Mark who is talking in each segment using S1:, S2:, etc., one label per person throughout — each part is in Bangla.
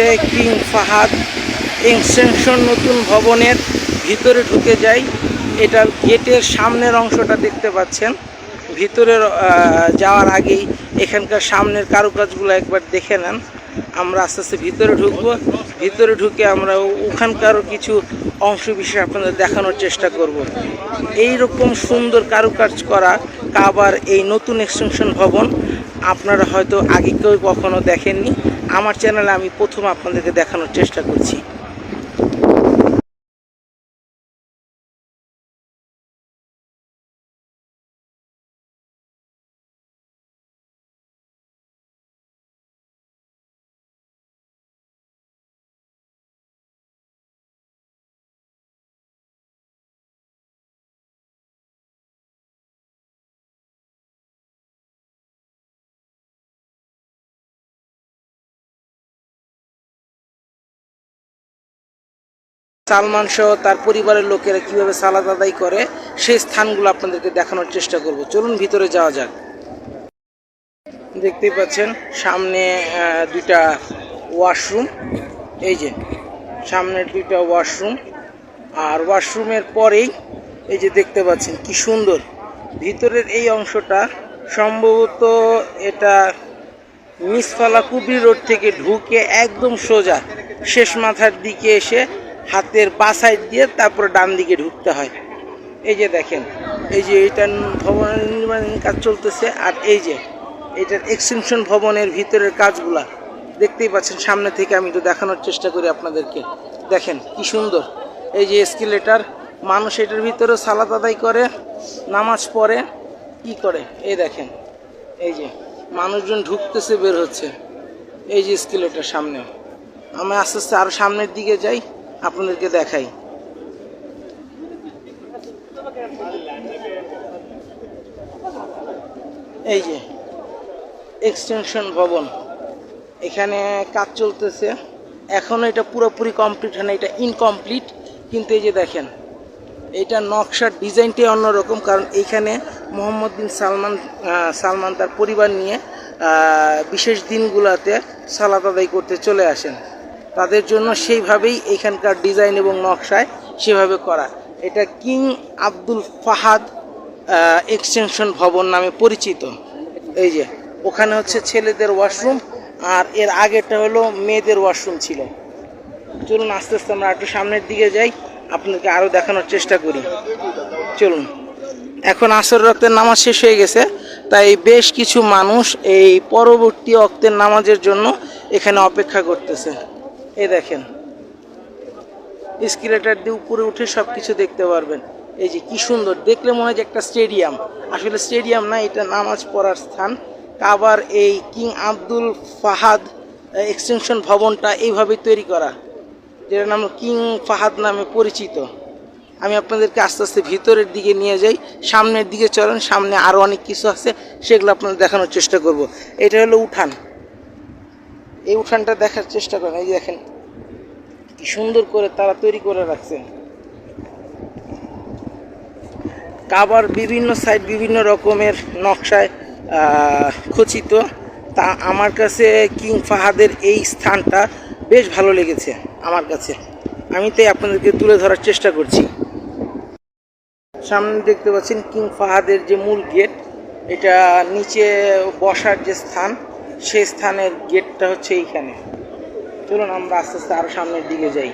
S1: আস্তে কিং ফাহাদ এক্সটেনশন নতুন ভবনের ভিতরে ঢুকে যাই এটার গেটের সামনের অংশটা দেখতে পাচ্ছেন। ভিতরের আহ, যাওয়ার আগেই এখানকার সামনের কারুকাজগুলো একবার দেখে নেন। আমরা আস্তে আস্তে ভিতরে ঢুকবো। ভিতরে ঢুকে আমরা ওখানকারও কিছু অংশ বিশেষ আপনাদের দেখানোর চেষ্টা করব। এই রকম সুন্দর কারুকাজ করা কাবার এই নতুন এক্সটেনশন ভবন আপনারা হয়তো আগে কেউ কখনো দেখেননি। আমার চ্যানেলে আমি প্রথম আপনাদেরকে দেখানোর চেষ্টা করছি। সালমান সহ তার পরিবারের লোকেরা কীভাবে সালাদ আদায় করে, সেই স্থানগুলো আপনাদেরকে দেখানোর চেষ্টা করব। চলুন ভিতরে যাওয়া যাক। দেখতেই পাচ্ছেন, সামনে দুইটা ওয়াশরুম। এই যে, সামনের দুইটা ওয়াশরুম। আর ওয়াশরুমের পরেই এই যে দেখতে পাচ্ছেন, কি সুন্দর। ভিতরের এই অংশটা সম্ভবত এটা মিসফালা কুবরি রোড থেকে ঢুকে একদম সোজা শেষ মাথার দিকে এসে হাতের বা সাইড দিয়ে তারপর ডান দিকে ঢুকতে হয়। এই যে দেখেন, এই যে এটা ভবন নির্মাণ কাজ চলতেছে, আর এই যে এটার এক্সটেনশন ভবনের ভিতরের কাজগুলা, দেখতেই পাচ্ছেন, সামনে থেকে আমি একটু দেখানোর চেষ্টা করি আপনাদেরকে। দেখেন কি সুন্দর, এই যে এসকেলেটার মানুষ এটার ভিতরে সালাদ আদায় করে, নামাজ পড়ে, কি করে? এই দেখেন, এই যে মানুষজন ঢুকতেছে, বের হচ্ছে, এই যে স্কেলেটার সামনে। আমি আস্তে আস্তে আরও সামনের দিকে যাই আপনাদেরকে দেখাই। এই যে এক্সটেনশন ভবন। এখানে কাজ চলতেছে। এখনও এটা পুরোপুরি কমপ্লিট হয় না, এটা ইনকমপ্লিট কিন্তু এই যে দেখেন, এটা নকশার ডিজাইনটাই অন্যরকম, কারণ এইখানে মোহাম্মদ বিন সালমান সালমান তার পরিবার নিয়ে বিশেষ দিনগুলোতে সালাত আদায় করতে চলে আসেন। তাদের জন্য সেইভাবেই এখানকার ডিজাইন এবং নকশায় সেভাবে করা। এটা কিং আব্দুল ফাহাদ এক্সটেনশন ভবন নামে পরিচিত। এই যে, ওখানে হচ্ছে ছেলেদের ওয়াশরুম আর এর আগেরটা হলো মেয়েদের ওয়াশরুম ছিল। চলুন, আস্তে আস্তে আমরা একটু সামনের দিকে যাই। আপনাকে আরও দেখানোর চেষ্টা করি। চলুন। এখন আসর রক্তের নামাজ শেষ হয়ে গেছে, তাই বেশ কিছু মানুষ এই পরবর্তী অক্তের নামাজের জন্য এখানে অপেক্ষা করতেছে। এই দেখেন। স্কেলেটার দিয়ে উপরে উঠে সব কিছু দেখতে পারবেন। এই যে কি সুন্দর। দেখলে মনে হয় যে একটা স্টেডিয়াম। আসলে স্টেডিয়াম না, এটা নামাজ পড়ার স্থান। কাবার এই কিং আব্দুল ফাহাদ এক্সটেনশন ভবনটা এইভাবে তৈরি করা। যেটার নাম কিং ফাহাদ নামে পরিচিত। আমি আপনাদেরকে আস্তে আস্তে ভিতরের দিকে নিয়ে যাই। সামনের দিকে চলেন, সামনে আরও অনেক কিছু আছে, সেগুলো আপনাদের দেখানোর চেষ্টা করব। এটা হলো উঠান। এই উঠানটা দেখার চেষ্টা করেন, এই যে দেখেন কি সুন্দর করে তারা তৈরি করে রাখছে কাবার বিভিন্ন সাইড বিভিন্ন রকমের নকশায় খচিত। তা আমার কাছে কিং ফাহাদের এই স্থানটা বেশ ভালো লেগেছে আমার কাছে। আমি তাই আপনাদেরকে তুলে ধরার চেষ্টা করছি। সামনে দেখতে পাচ্ছেন কিং ফাহাদের যে মূল গেট, এটা নিচে বসার যে স্থান সেই স্থানের গেটটা হচ্ছে এইখানে। চলুন আমরা আস্তে আস্তে আরও সামনের দিকে যাই।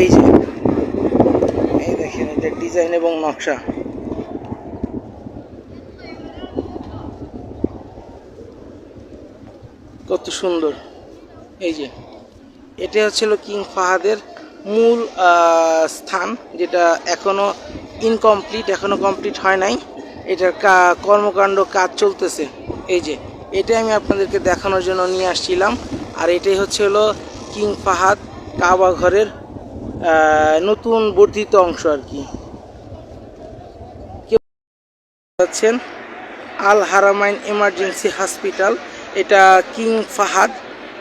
S1: এই যে, এই দেখেন এটা ডিজাইন এবং নকশা। কত সুন্দর। এই যে, এটা হচ্ছিল কিং ফাহাদের মূল স্থান, যেটা এখনও ইনকমপ্লিট এখনও কমপ্লিট হয় নাই। এটার কর্মকাণ্ড কাজ চলতেছে। এই যে, এটাই আমি আপনাদেরকে দেখানোর জন্য নিয়ে আসছিলাম। আর এটাই হচ্ছে হলো কিং ফাহাদ কাবা ঘরের নতুন বর্ধিত অংশ আর কি। কেউ পাচ্ছেন আল হারামাইন এমার্জেন্সি হসপিটাল। এটা কিং ফাহাদ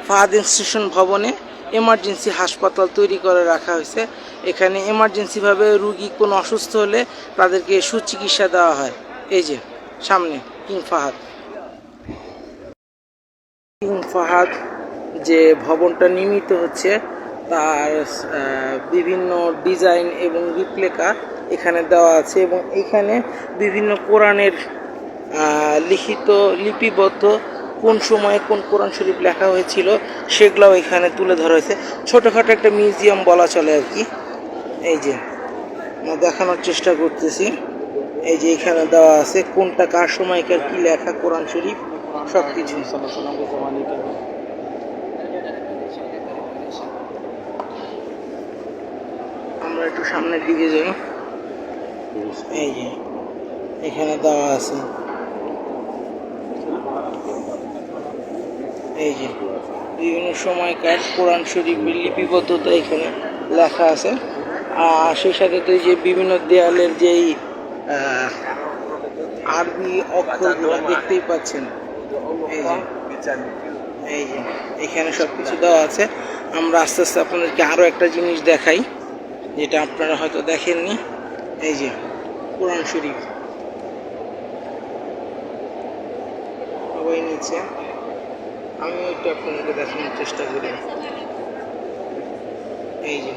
S1: ফাহাদ ইনস্টিটিউশন ভবনে। এমার্জেন্সি হাসপাতাল তৈরি করে রাখা হয়েছে। এখানে এমার্জেন্সিভাবে রুগী কোনো অসুস্থ হলে তাদেরকে সুচিকিৎসা দেওয়া হয়। এই যে, সামনে, কিং ফাহাদ। কিং ফাহাদ যে ভবনটা নির্মিত হচ্ছে, তার বিভিন্ন ডিজাইন এবং রিপ্লেকা এখানে দেওয়া আছে এবং এখানে বিভিন্ন কোরআনের লিখিত লিপিবদ্ধ কোন সময়ে কোন কোরআন শরীফ লেখা হয়েছিল সেগুলোও এখানে তুলে ধরা হয়েছে। ছোটোখাটো একটা মিউজিয়াম বলা চলে আর কি। এই যে দেখানোর চেষ্টা করতেছি। এই যে এখানে দেওয়া আছে কোনটা কার সময়কার কি লেখা কোরআন শরীফ সব কিছু আমরা একটু সামনের দিকে যাই। এই যে, এখানে দেওয়া আছে এই যে, বিভিন্ন সময়কার কোরআন শরীফের লিপিবদ্ধতা এখানে লেখা আছে। আর সেই সাথে তো যে বিভিন্ন দেয়ালের যেই আরবি অক্ষরগুলো দেখতেই পাচ্ছেন। এই যে এই যে, এখানে সব কিছু দেওয়া আছে। আমরা আস্তে আস্তে আপনাদেরকে আরও একটা জিনিস দেখাই, যেটা আপনারা হয়তো দেখেননি। এই যে, কোরআন শরীফ। সবাই নিচে। আমি একটু আপনাদেরকে দেখানোর চেষ্টা করি। এই যে।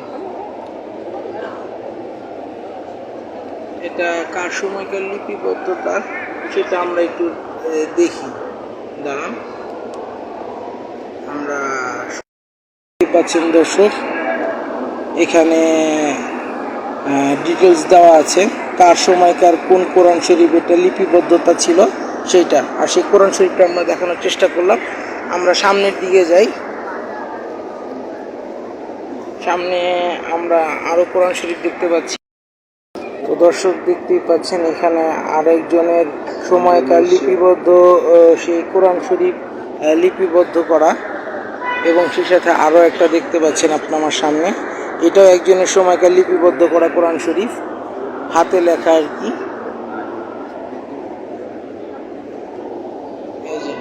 S1: এটা কার সময়কার লিপিবদ্ধতা, সেটা আমরা একটু দেখি। দাঁড়ান। আমরা পাচ্ছেন দর্শক, এখানে ডিটেলস দেওয়া আছে, কার সময়কার কোন কোরআন শরীফ এটা লিপিবদ্ধতা ছিল সেইটা আর সেই কোরআন শরীফটা আমরা দেখানোর চেষ্টা করলাম। আমরা সামনের দিকে যাই। সামনে আমরা আরও কোরআন শরীফ দেখতে পাচ্ছি। তো দর্শক দেখতেই পাচ্ছেন, এখানে আরেকজনের সময়কার লিপিবদ্ধ সেই কোরআন শরীফ লিপিবদ্ধ করা। এবং সেই সাথে আরও একটা দেখতে পাচ্ছেন আপনি আমার সামনে। এটাও একজনের সময়কার লিপিবদ্ধ করা কোরআন শরীফ। হাতে লেখা আর কি এই যে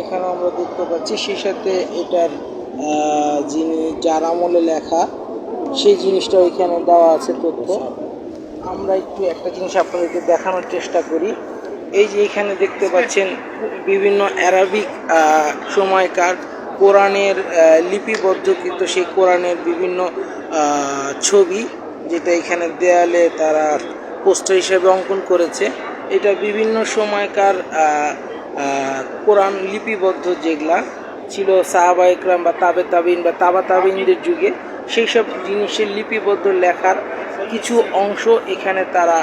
S1: এখানে আমরা দেখতে পাচ্ছি সেই সাথে এটার যিনি, যার আমলে লেখা, সেই জিনিসটাও এখানে দেওয়া আছে তথ্য। আমরা একটু একটা জিনিস আপনাদেরকে দেখানোর চেষ্টা করি। এই যে এখানে দেখতে পাচ্ছেন বিভিন্ন অ্যারাবিক সময়কার কোরআনের লিপিবদ্ধকৃত সেই কোরআনের বিভিন্ন ছবি, যেটা এখানে দেয়ালে তারা পোস্টার হিসেবে অঙ্কন করেছে। এটা বিভিন্ন সময়কার কোরআন লিপিবদ্ধ যেগুলা ছিল সাহাবা ইকরাম বা তাবে তাবিন বা তাবা তাবিনদের যুগে সেই সব জিনিসের লিপিবদ্ধ লেখার কিছু অংশ এখানে তারা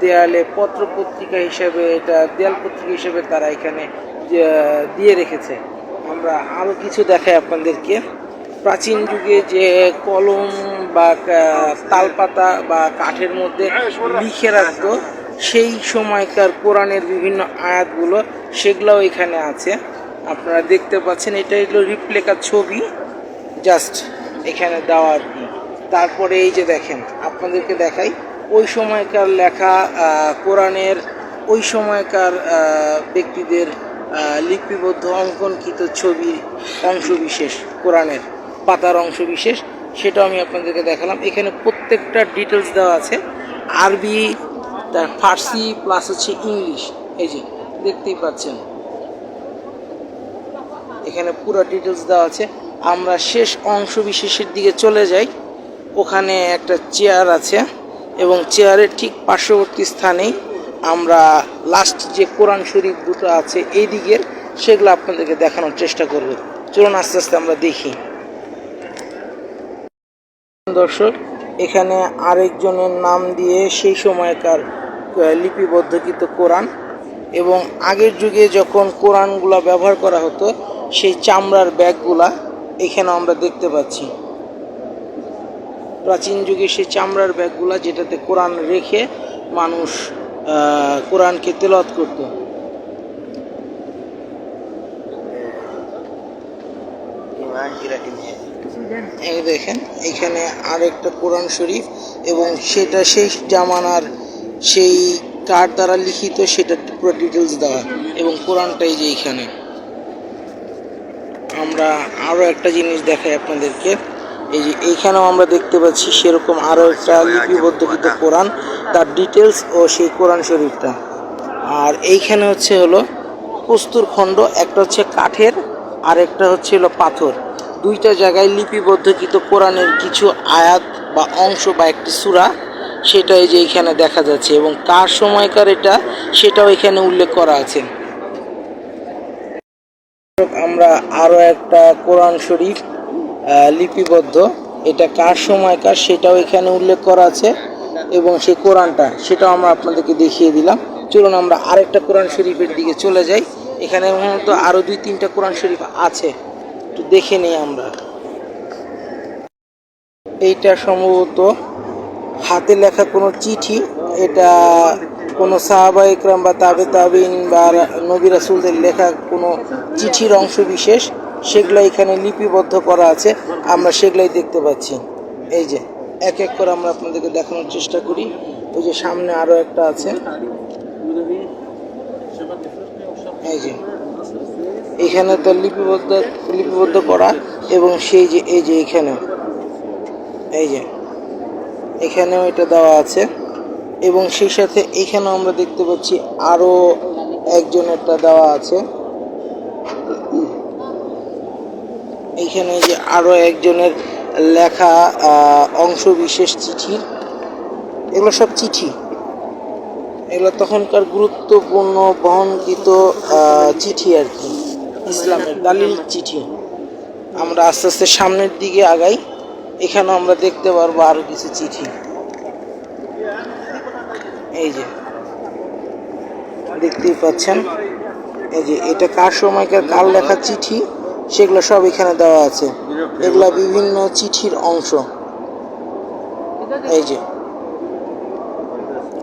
S1: দেয়ালে পত্র পত্রিকা হিসেবে এটা, দেয়াল পত্রিকা হিসেবে তারা এখানে দিয়ে রেখেছে। আমরা আরও কিছু দেখাই আপনাদেরকে। প্রাচীন যুগে যে কলম বা তালপাতা বা কাঠের মধ্যে লিখে রাখতো সেই সময়কার কোরআনের বিভিন্ন আয়াতগুলো, সেগুলোও এখানে আছে। আপনারা দেখতে পাচ্ছেন, এটা হলো রিপ্লেকার ছবি, জাস্ট এখানে দেওয়া আর কি। তারপরে এই যে দেখেন, আপনাদেরকে দেখাই, ওই সময়কার লেখা কোরআনের ওই সময়কার ব্যক্তিদের লিপিবদ্ধ, অঙ্কনকৃত ছবির অংশবিশেষ, কোরআনের পাতার অংশবিশেষ, সেটাও আমি আপনাদেরকে দেখালাম। এখানে প্রত্যেকটা ডিটেলস দেওয়া আছে। আরবি তার ফার্সি প্লাস হচ্ছে ইংলিশ, এই যে, দেখতেই পাচ্ছেন। এখানে পুরো ডিটেলস দেওয়া আছে। আমরা শেষ অংশ বিশেষের দিকে চলে যাই। ওখানে একটা চেয়ার আছে এবং চেয়ারের ঠিক পার্শ্ববর্তী স্থানেই আমরা লাস্ট যে কোরআন শরীফ দুটো আছে এই দিকের, সেগুলো আপনাদেরকে দেখানোর চেষ্টা করব। চলুন আস্তে আস্তে আমরা দেখি। দর্শক, এখানে আরেকজনের নাম দিয়ে সেই সময়কার লিপিবদ্ধকৃত কোরআন এবং আগের যুগে যখন কোরআনগুলা ব্যবহার করা হতো, সেই চামড়ার ব্যাগগুলা এখানে আমরা দেখতে পাচ্ছি। প্রাচীন যুগে সেই চামড়ার ব্যাগগুলা যেটাতে কোরআন রেখে মানুষ কোরআনকে তেলাওয়াত করত। দেখেন, এখানে আরেকটা কোরআন শরীফ এবং সেটা সেই জামানার সেই কার দ্বারা লিখিত সেটা পুরো ডিটেলস দেওয়া এবং কোরআনটাই যে এইখানে। আমরা আরও একটা জিনিস দেখাই আপনাদেরকে। এই যে এইখানেও আমরা দেখতে পাচ্ছি সেরকম আরও একটা লিপিবদ্ধকৃত কোরআন, তার ডিটেলস ও সেই কোরআন শরীফটা। আর এইখানে হচ্ছে হলো প্রস্তুর খণ্ড, একটা হচ্ছে কাঠের, আর একটা হচ্ছে হলো পাথর। দুইটা জায়গায় লিপিবদ্ধকৃত কোরআনের কিছু আয়াত বা অংশ বা একটি সূরা সেটা এই যে এখানে দেখা যাচ্ছে এবং কার সময়কার এটা সেটাও এখানে উল্লেখ করা আছে। আমরা আরও একটা কোরআন শরীফ লিপিবদ্ধ। এটা কার সময়কার সেটাও এখানে উল্লেখ করা আছে এবং সেই কোরআনটা সেটাও আমরা আপনাদেরকে দেখিয়ে দিলাম। চলুন আমরা আরেকটা কোরআন শরীফের দিকে চলে যাই। এখানে মূলত আরও দুই তিনটা কোরআন শরীফ আছে। একটু দেখে নিই আমরা। এইটা সম্ভবত হাতে লেখা কোনো চিঠি, এটা কোনো সাহাবা ইকরাম বা তাবে তাবিন বা নবী রাসুলদের লেখা কোনো চিঠির অংশ বিশেষ সেগুলো এখানে লিপিবদ্ধ করা আছে, আমরা সেগুলাই দেখতে পাচ্ছি। এই যে, এক এক করে আমরা আপনাদেরকে দেখানোর চেষ্টা করি। ওই যে সামনে আরও একটা আছে। এই যে, এখানে তো লিপিবদ্ধ লিপিবদ্ধ করা এবং সেই যে, এই যে এখানে, এই যে এখানেও এটা দেওয়া আছে। এবং সেই সাথে এখানেও আমরা দেখতে পাচ্ছি আরও একজনেরটা দেওয়া আছে। এখানে যে আরও একজনের লেখা অংশ বিশেষ চিঠি। এগুলো সব চিঠি। এগুলো তখনকার গুরুত্বপূর্ণ, বহনকৃত চিঠি আর কি। ইসলামের দালিল চিঠি। আমরা আস্তে আস্তে সামনের দিকে আগাই। এখানেও আমরা দেখতে পারব আরও কিছু চিঠি। এই যে, দেখতেই পাচ্ছেন? এই যে, এটা কার সময়কার, কার লেখা চিঠি? সেগুলো সব এখানে দেওয়া আছে। এগুলা বিভিন্ন চিঠির অংশ। এই যে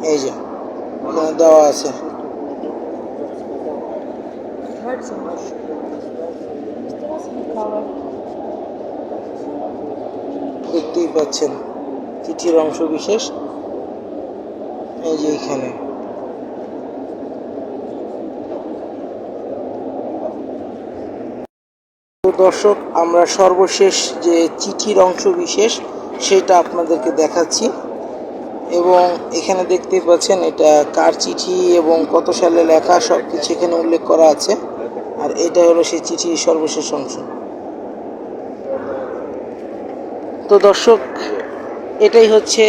S1: এই যে এখানে দেওয়া আছে। দেখতেই পাচ্ছেন চিঠির অংশ বিশেষ। এই যে এখানে। দর্শক, আমরা সর্বশেষ যে চিঠির অংশ বিশেষ, সেটা আপনাদেরকে দেখাচ্ছি। এবং এখানে দেখতেই পাচ্ছেন এটা কার চিঠি এবং কত সালে লেখা সব কিছু এখানে উল্লেখ করা আছে। আর এটা হলো সেই চিঠির সর্বশেষ অংশ। তো দর্শক, এটাই হচ্ছে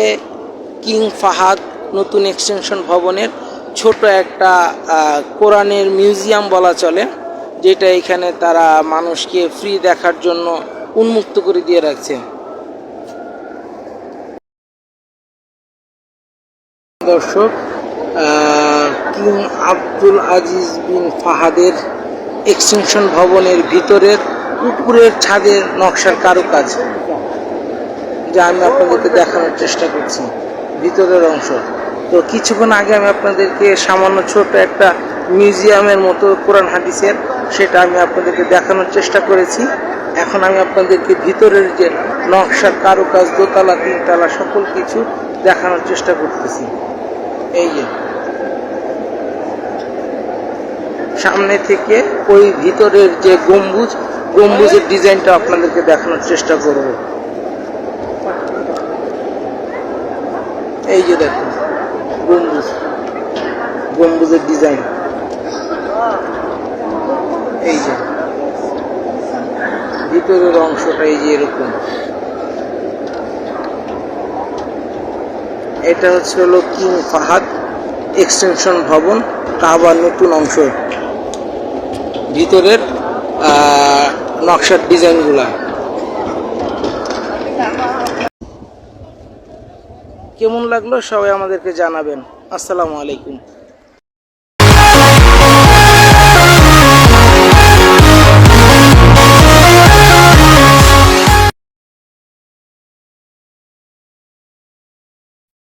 S1: কিং ফাহাদ নতুন এক্সটেনশন ভবনের ছোট একটা কোরআনের মিউজিয়াম বলা চলে, যেটা এখানে তারা মানুষকে ফ্রি দেখার জন্য উন্মুক্ত করে দিয়ে রাখছে। দর্শক কিং আব্দুল আজিজ বিন ফাহাদের এক্সটেনশন ভবনের ভিতরের উপরের ছাদের নকশার কারুকাজ। যা আমি আপনাদেরকে দেখানোর চেষ্টা করছি, ভিতরের অংশ। তো কিছুক্ষণ আগে আমি আপনাদেরকে সামান্য ছোট একটা মিউজিয়ামের মতো কোরআন হাদিসের সেটা আমি আপনাদেরকে দেখানোর চেষ্টা করেছি। এখন আমি আপনাদেরকে ভিতরের যে নকশার কারুকাজ, দোতলা, তিনতলা সকল কিছু দেখানোর চেষ্টা করতেছি। এই যে। সামনে থেকে ওই ভিতরের যে গম্বুজ, গম্বুজের ডিজাইনটা আপনাদেরকে দেখানোর চেষ্টা করব। এই যে দেখুন গম্বুজ, গম্বুজের ডিজাইন এই যে, ভিতরের অংশটা এই যে এরকম। এটা হচ্ছে হলো কিং ফাহাদ এক্সটেনশন ভবন, কাবার নতুন অংশ। ভিতরের নকশার ডিজাইনগুলা কেমন লাগল সবাই আমাদেরকে জানাবেন। আসসালামু আলাইকুম।